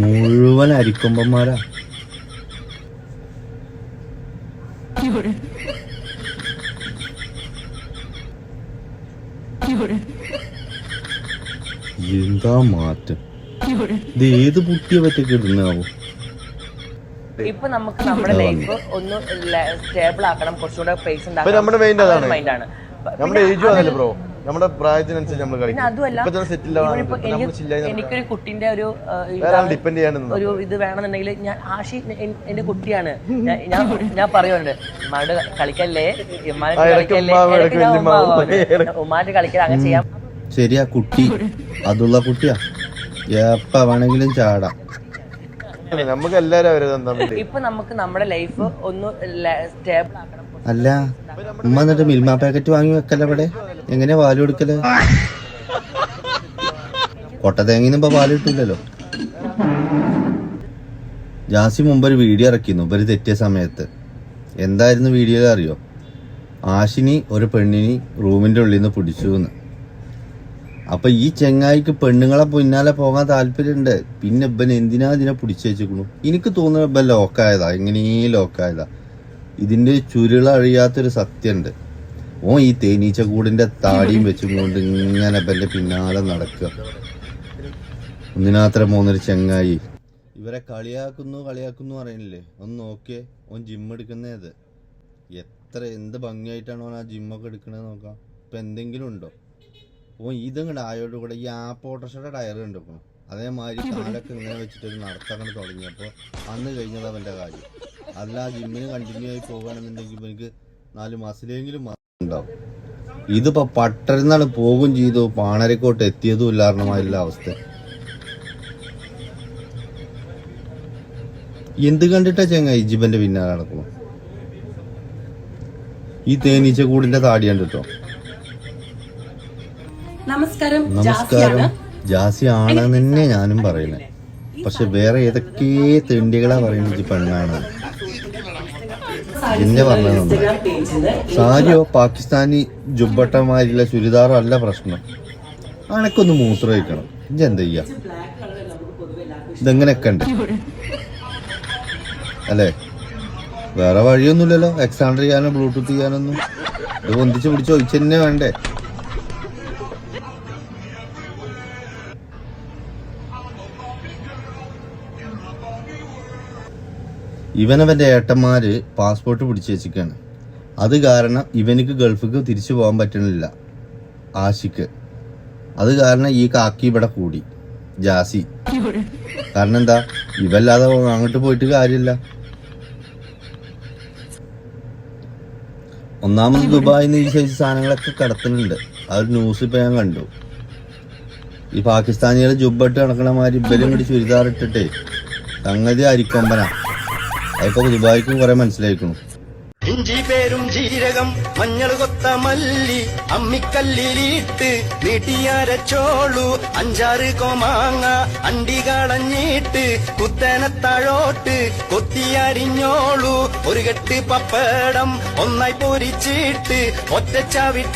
മുഴുവൻ അരിക്കൊമ്പന്മാരാ എന്താ മാറ്റം? ഇത് ഏത് പുട്ടിയെ പറ്റൊക്കെ ഇടുന്നാവോ ഇപ്പൊ നമുക്ക് നമ്മുടെ ലൈഫ് ഒന്ന് സ്റ്റേബിൾ ആക്കണം. കുറച്ചുകൂടെ പേസ് ഉണ്ടാക്കണം. നമ്മുടെ. മൈൻഡാണ് നമ്മുടെ ഏജും അതല്ലേ ബ്രോ നമ്മുടെ പ്രായത്തിനനുസരിച്ച് നമ്മൾ കളിക്കും. എനിക്കൊരു കുട്ടിന്റെ ഒരു ഡിപ്പെൻഡ് ചെയ്യാൻ ഒരു ഇത് വേണമെന്നുണ്ടെങ്കിൽ ഞാൻ ആഷി എന്റെ കുട്ടിയാണ്. ഞാൻ ഞാൻ പറയുന്നുണ്ട് ഉമ്മാട് കളിക്കല്ലേ? ഇടയ്ക്ക് കളിക്കല്ലേ. ഉമ്മാന്റെ കളിക്കൽ അങ്ങനെ ചെയ്യാം. ശരിയാ കുട്ടി. അതുള്ള കുട്ടിയാ. എപ്പ വേണമെങ്കിലും ചാടാം. നമുക്ക് എല്ലാരും ഇപ്പൊ നമുക്ക് നമ്മുടെ ലൈഫ് ഒന്ന് സ്റ്റേബിൾ ആക്കണം. അല്ല ഉമ്മ എന്നിട്ട് മിൽമ പാക്കറ്റ് വാങ്ങി വെക്കല്ലേ ഇവിടെ? എങ്ങനെയാ പാൽ കൊടുക്കൽ? കൊട്ടതേങ്ങിന്ന് ഇപ്പൊ പാൽ കിട്ടില്ലല്ലോ. ജാസി മുമ്പ് ഒരു വീഡിയോ ഇറക്കിയിരുന്നു ഇവർ തെറ്റിയ സമയത്ത്. എന്തായിരുന്നു വീഡിയോയിൽ അറിയോ? ആശിനി ഒരു പെണ്ണിനി റൂമിന്റെ ഉള്ളിൽ നിന്ന് പിടിച്ചു എന്ന് അപ്പൊ ഈ ചെങ്ങായിക്ക് പെണ്ണുങ്ങളെ പിന്നാലെ പോകാൻ താല്പര്യമുണ്ട്. പിന്നെ ഇബൻ എന്തിനാ ഇതിനെ പിടിച്ചു വെച്ചിക്കണു എനിക്ക് തോന്നുന്നു ഇബൻ ലോക്കായതാ എങ്ങനെയും ലോക്കായതാ ഇതിന്റെ ചുരുളഴിയാത്തൊരു സത്യമുണ്ട് ഓ ഈ തേനീച്ച താടിയും വെച്ചുകൊണ്ട് ഇങ്ങനെ ഇവന്റെ പിന്നാലെ നടക്കുക. ഒന്നിനാത്ര മൂന്നൊരു ചെങ്ങായി. ഇവരെ കളിയാക്കുന്നു കളിയാക്കുന്നു അറിയണില്ലേ ഒന്ന് നോക്കിയേ ഓൻ ജിം എടുക്കുന്നേത് എത്ര എന്ത് ഭംഗിയായിട്ടാണ് ഓൻ ആ ജിമ്മൊക്കെ എടുക്കണത് നോക്കാം. ഇപ്പൊ എന്തെങ്കിലും ഉണ്ടോ? ഓ ഇതങ്ങോട്ട് ആയോട് കൂടെ ഈ ആപ്പ് ഓട്ടോഷയുടെ ടയർ കണ്ടോ അതേമാതിരി കാലൊക്കെ ഇങ്ങനെ വെച്ചിട്ട് നടത്തണം തുടങ്ങിയപ്പോൾ അന്ന് കഴിഞ്ഞത് അവന്റെ കാര്യം. അല്ല ജിമ്മിന് കണ്ടിന്യൂ ആയി പോകുകയാണെന്നുണ്ടെങ്കിൽ എനിക്ക് നാല് മാസത്തിലെങ്കിലും ഉണ്ടാവും. ഇതിപ്പോ പട്ടരുന്നാൾ പോകും ചെയ്തു പാണരക്കോട്ട് എത്തിയതും ഇല്ലാരണമായുള്ള അവസ്ഥ. എന്ത് കണ്ടിട്ടാ ചെങ്ങ ഇജിബന്റെ പിന്നാലെ നടക്കണം ഈ തേനീച്ച കൂടിന്റെ താടി കണ്ടിട്ടോ? നമസ്കാരം. ജാസി ആണെന്ന് തന്നെ ഞാനും പറയുന്നത് പക്ഷെ വേറെ ഏതൊക്കെ തെണ്ടികളാ പറയുന്നത് പെണ്ണാണ് എന്നെ പറഞ്ഞത് സാരിയോ പാകിസ്ഥാനി ജുബട്ടമാരില്ല ചുരിദാറോ അല്ല പ്രശ്നം. അനക്കൊന്ന് മൂത്രം വയ്ക്കണം ഇജ്ജ് എന്താ ചെയ്യാ? ഇതെങ്ങനെയൊക്കെ ഉണ്ട്? അല്ലേ? വേറെ വഴിയൊന്നുമില്ലല്ലോ. എക്സാണ്ടർ ചെയ്യാനോ ബ്ലൂടൂത്ത് ചെയ്യാനൊന്നും ഇത് പൊന്തിച്ച് പിടിച്ച് ഒഴിച്ചു തന്നെ വേണ്ടേ? ഇവനവന്റെ ഏട്ടന്മാര് പാസ്പോർട്ട് പിടിച്ചു വെച്ചിരിക്കുകയാണ് അത് കാരണം ഇവനിക്ക് ഗൾഫിക്ക് തിരിച്ചു പോകാൻ പറ്റണില്ല ആശിക്ക്. അത് കാരണം ഈ കാക്കി ഇവിടെ കൂടി ജാസി. കാരണം എന്താ? ഇവല്ലാതെ അങ്ങോട്ട് പോയിട്ട് കാര്യമില്ല. ഒന്നാമത് ദുബായിൽ നിന്ന് ഈ സൈസ് സാധനങ്ങളൊക്കെ കടത്തുന്നുണ്ട്. ആ ഒരു ന്യൂസ് ഇപ്പൊ ഞാൻ കണ്ടു. ഈ പാകിസ്ഥാനികൾ ജുബട്ട് നടക്കണ മാതിരി ഇബലും കൂടി ചുരിദാർ ഇട്ടിട്ടേ സംഗതി അരിക്കൊമ്പനാ. അതിപ്പോ ദുബായിക്കും കുറെ മനസ്സിലായിക്കുന്നു ഇഞ്ചി പേരും ജീരകം മഞ്ഞൾ കൊത്ത മല്ലി അമ്മിക്കല്ലിലിട്ട് വീട്ടിയാരച്ചോളു അഞ്ചാറ് കോമാങ്ങ അണ്ടി കളഞ്ഞിട്ട് കുത്തനത്താഴോട്ട് കൊത്തിയരിഞ്ഞോളു. ഒരു കെട്ട് പപ്പടം ഒന്നായി പൊരിച്ചിട്ട് ഒറ്റച്ചാവിട്ടി